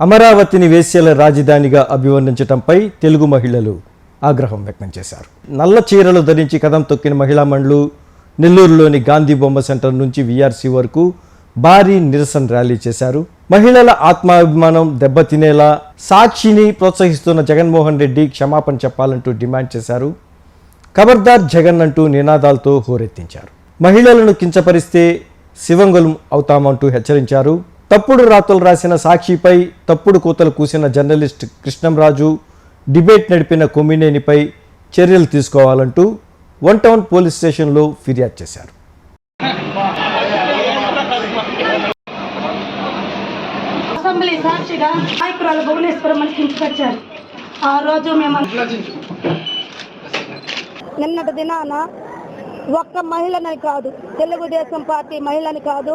అమరావతిని వేశ్యల రాజధానిగా అభివర్ణించడంపై తెలుగు మహిళలు ఆగ్రహం వ్యక్తం చేశారు. నల్ల చీరలు ధరించి కదం తొక్కిన మహిళా మండలు నెల్లూరులోని గాంధీ బొమ్మ సెంటర్ నుంచి వీఆర్సీ వరకు భారీ నిరసన ర్యాలీ చేశారు. మహిళల ఆత్మాభిమానం దెబ్బతినేలా సాక్షిని ప్రోత్సహిస్తున్న జగన్మోహన్ రెడ్డి క్షమాపణ చెప్పాలంటూ డిమాండ్ చేశారు. ఖబర్దార్ జగన్ అంటూ నినాదాలతో హోరెత్తించారు. మహిళలను కించపరిస్తే శివంగులం అవుతామంటూ హెచ్చరించారు. తప్పుడు రాతలు రాసిన సాక్షిపై తప్పుడు కూతలు కూసిన జర్నలిస్ట్ కృష్ణంరాజు డిబేట్ నడిపిన కొమ్మినేనిపై చర్యలు తీసుకోవాలంటూ వన్ టౌన్ పోలీస్ స్టేషన్లో ఫిర్యాదు చేశారు. అసెంబ్లీ సాక్షిగా నాయకురాలు భువనేశ్వరం మనకి కించుకొచ్చారు ఆ రోజు మేము నిన్నటి దినాన ఒక్క మహిళని కాదు. తెలుగుదేశం పార్టీ మహిళని కాదు.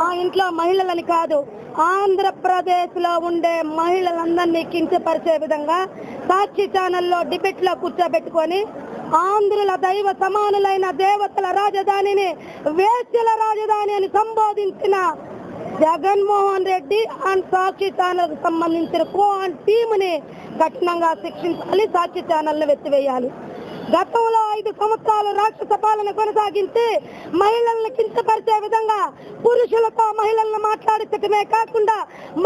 మా ఇంట్లో మహిళలని కాదు. ఆంధ్రప్రదేశ్లో ఉండే మహిళలందరినీ కించపరిచే విధంగా సాక్షి ఛానల్లో డిబేట్లో కూర్చోబెట్టుకొని ఆంధ్రుల దైవ సమానులైన దేవతల రాజధానిని వేస్యల రాజధాని అని సంబోధించిన జగన్మోహన్ రెడ్డి అండ్ సాక్షి ఛానల్ సంబంధించిన కో అండ్ టీముని కఠినంగా శిక్షించాలి సాక్షి ఛానల్ను వెత్తివేయాలి. గతంలో ఐదు సంవత్సరాలు రాక్షస పాలన కొనసాగించి మహిళలను కించపరిచే విధంగా పురుషులతో మహిళలను మాట్లాడించటమే కాకుండా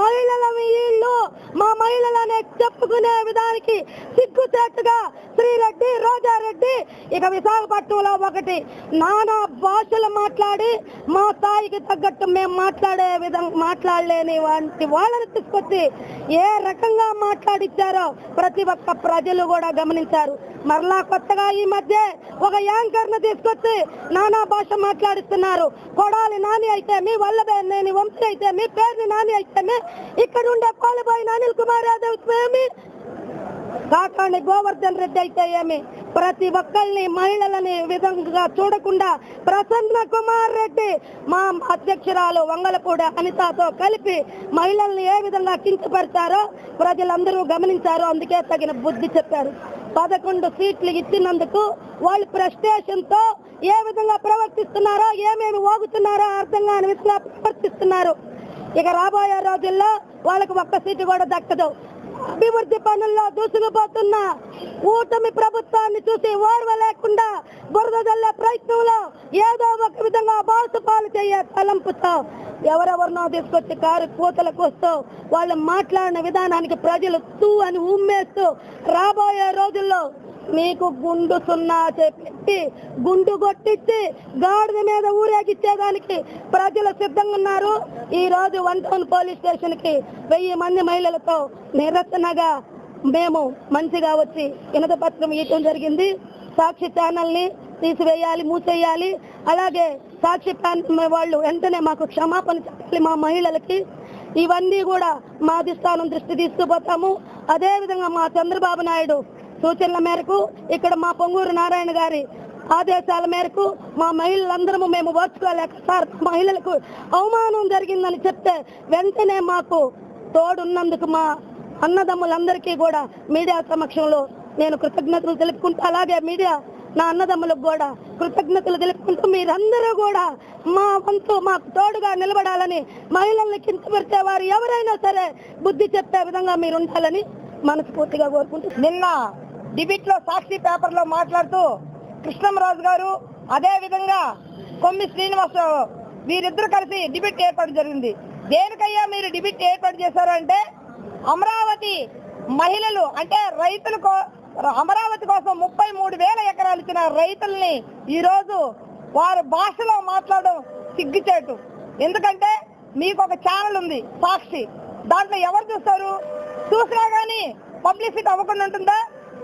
మహిళల వీళ్ళు మా మహిళలనే చెప్పుకునే విధానికి సిగ్గుచేట్టుగా శ్రీరెడ్డి రోజారెడ్డి ఇక విశాఖపట్నంలో ఒకటి. నానా భాషలు మాట్లాడి మా స్థాయికి తగ్గట్టు మేము మాట్లాడే విధంగా మాట్లాడలేని వంటి వాళ్ళని తీసుకొచ్చి ఏ రకంగా మాట్లాడిచ్చారో ప్రతి ఒక్క ప్రజలు కూడా గమనించారు. మరలా కొత్తగా ఈ మధ్య ఒక యాంకర్ను తీసుకొచ్చి నానా భాష మాట్లాడిస్తున్నారు. కొడాలి నాని అయితే మీ వల్లభే నేని వంశీ అయితే మీ పేరుని నాని అయితే ఇక్కడ ఉండే పాలిబాయి నానిల్ కుమార్ యాదవ్ స్వామి కాకాని గోవర్ధన్ రెడ్డి అయితే ఏమి? ప్రతి ఒక్కరిని మహిళలని విధంగా చూడకుండా ప్రసన్న కుమార్ రెడ్డి మా అధ్యక్షురాలు వంగలపూడి అనితతో కలిపి మహిళల్ని ఏ విధంగా కించపరిచారో ప్రజలందరూ గమనించారు. అందుకే తగిన బుద్ధి చెప్పారు. పదకొండు సీట్లు ఇచ్చినందుకు వాళ్ళు ప్రెస్టేషన్తో ఏ విధంగా ప్రవర్తిస్తున్నారో ఏమేమి వాగుతున్నారో అర్థం కాని విధంగా ప్రవర్తిస్తున్నారు. ఇక రాబోయే రోజుల్లో వాళ్ళకు ఒక్క సీటు కూడా దక్కదు. అభివృద్ధి పనుల్లో దూసుకుపోతున్న కూటమి ప్రభుత్వాన్ని చూసి ఓర్వ లేకుండా బురద జల్లే ప్రయత్నంలో ఏదో ఒక విధంగా బాసు పాలు చేయ తలంపుతో ఎవరెవరినో తీసుకొచ్చి కారు కూతలకు వస్తూ వాళ్ళు మాట్లాడిన విధానానికి ప్రజలు తూ అని ఉమ్మేస్తూ రాబోయే రోజుల్లో మీకు గుండు సున్నా చెప్పి గుండు కొట్టించి గాడిద మీద ఊరేగిచ్చేదానికి ప్రజలు సిద్ధంగా ఉన్నారు. ఈ రోజు వన్ టౌన్ పోలీస్ స్టేషన్కి వెయ్యి మంది మహిళలతో నిరసనగా మేము మంచిగా వచ్చి వినత పత్రం ఇవ్వటం జరిగింది. సాక్షి ఛానల్ని తీసివేయాలి మూసేయాలి. అలాగే సాక్షి ఛానల్ వాళ్ళు వెంటనే మాకు క్షమాపణ చెప్పాలి మా మహిళలకి. ఇవన్నీ కూడా మా అధిష్టానం దృష్టి తీసుకుపోతాము. అదేవిధంగా మా చంద్రబాబు నాయుడు సూచనల మేరకు ఇక్కడ మా పొంగూరు నారాయణ గారి ఆదేశాల మేరకు మా మహిళలందరము మేము ఓర్చుకోలేక సార్ మహిళలకు అవమానం జరిగిందని చెప్తే వెంటనే మాకు తోడున్నందుకు మా అన్నదమ్ములందరికీ కూడా మీడియా సమక్షంలో నేను కృతజ్ఞతలు తెలుపుకుంటూ అలాగే మీడియా నా అన్నదమ్ములకు కూడా కృతజ్ఞతలు తెలుపుకుంటూ మీరందరూ కూడా మా వంతు మాకు తోడుగా నిలబడాలని మహిళల్ని కించపరిచే వారు ఎవరైనా సరే బుద్ధి చెప్పే విధంగా మీరు ఉండాలని మనస్ఫూర్తిగా కోరుకుంటూ నిన్న డిబిట్లో సాక్షి పేపర్లో మాట్లాడుతూ కృష్ణంరాజు గారు అదే విధంగా కొమ్మి శ్రీనివాసరావు వీరిద్దరు కలిసి డిబిట్ ఏర్పాటు జరిగింది. దేనికయ్యా మీరు డిబిట్ ఏర్పాటు చేశారంటే అమరావతి మహిళలు అంటే రైతులు అమరావతి కోసం ముప్పై మూడు వేల ఎకరాలు ఇచ్చిన రైతుల్ని ఈరోజు వారు వారి భాషలో మాట్లాడడం సిగ్గుచేటు. ఎందుకంటే మీకు ఒక ఛానల్ ఉంది సాక్షి. దాంట్లో ఎవరు చూస్తారు? చూసినా కానీ పబ్లిసిటీ అవ్వకుండా ఉంటుందా?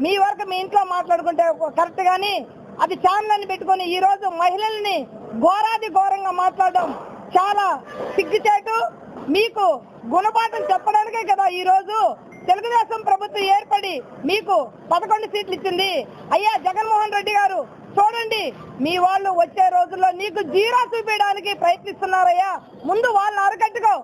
మీ వరకు మీ ఇంట్లో మాట్లాడుకుంటే కరెక్ట్ గానీ అది ఛానల్ అని పెట్టుకుని ఈ రోజు మహిళల్ని ఘోరాది ఘోరంగా మాట్లాడడం చాలా సిగ్గుచేటు మీకు గుణపాఠం చెప్పడానికే కదా ఈ రోజు తెలుగుదేశం ప్రభుత్వం ఏర్పడి మీకు పదకొండు సీట్లు ఇచ్చింది. అయ్యా జగన్మోహన్ రెడ్డి గారు చూడండి మీ వాళ్ళు వచ్చే రోజుల్లో నీకు జీరో చూపించడానికి ప్రయత్నిస్తున్నారయ్యా. ముందు వాళ్ళని అరకట్టుకో.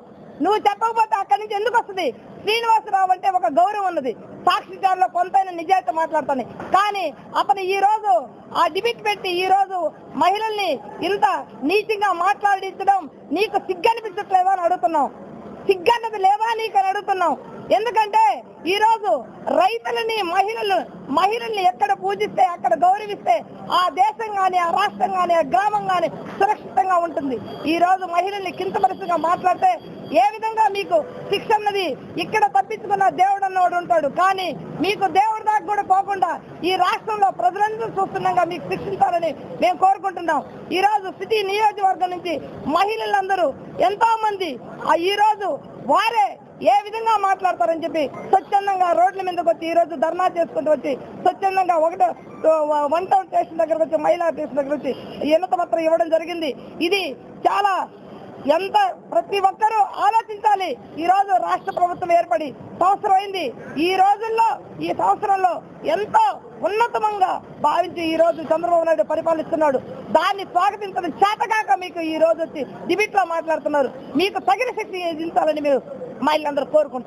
నువ్వు చెప్పకపోతే అక్కడి నుంచి ఎందుకు వస్తుంది? శ్రీనివాసరావు అంటే ఒక గౌరవం ఉన్నది. సాక్షిదారులో కొంతైన కొంతైనా నిజాయితీ మాట్లాడుతాను కానీ అతను ఈ రోజు ఆ డిబిట్ పెట్టి ఈ రోజు మహిళల్ని ఇంత నీచంగా మాట్లాడించడం నీకు సిగ్గనిపించట్లేదా అని అడుగుతున్నాం. సిగ్గన్నది లేవా నీకు అని అడుగుతున్నాం ఎందుకంటే ఈ రోజు రైతులని మహిళలు మహిళల్ని ఎక్కడ పూజిస్తే అక్కడ గౌరవిస్తే ఆ దేశం కానీ ఆ రాష్ట్రం కానీ ఆ గ్రామం కానీ సురక్షితంగా ఉంటుంది. ఈ రోజు మహిళల్ని కించపరిచిగా మాట్లాడితే ఏ విధంగా మీకు శిక్ష అన్నది ఇక్కడ తప్పించుకున్న దేవుడు అన్నవాడు ఉంటాడు. కానీ మీకు దేవుడి కూడా పోకుండా ఈ రాష్ట్రంలో ప్రజలందరూ చూస్తున్నాగా మీకు శిక్షించాలని మేము కోరుకుంటున్నాం. ఈ రోజు సిటీ నియోజకవర్గం నుంచి మహిళలందరూ ఎంతో మంది ఈ రోజు వారే ఏ విధంగా మాట్లాడతారని చెప్పి స్వచ్ఛందంగా రోడ్ల మీదకి వచ్చి ఈ రోజు ధర్నా చేసుకుంటూ వచ్చి స్వచ్ఛందంగా ఒకటో వన్ టౌన్ స్టేషన్ దగ్గరకు వచ్చి మహిళా స్టేషన్ దగ్గర వచ్చి ఎన్నత పత్రం ఇవ్వడం జరిగింది. ఇది చాలా ఎంత ప్రతి ఒక్కరూ ఆలోచించాలి. ఈ రోజు రాష్ట్ర ప్రభుత్వం ఏర్పడి సంవత్సరం అయింది ఈ రోజుల్లో ఈ సంవత్సరంలో ఎంతో ఉన్నతమంగా భావించి ఈ రోజు చంద్రబాబు నాయుడు పరిపాలిస్తున్నాడు. దాన్ని స్వాగతించడం చేతగాక మీకు ఈ రోజు వచ్చి డిబిట్లో మాట్లాడుతున్నారు. మీకు తగిన శక్తి దించాలని మీరు మహిళలందరూ కోరుకుంటున్నారు.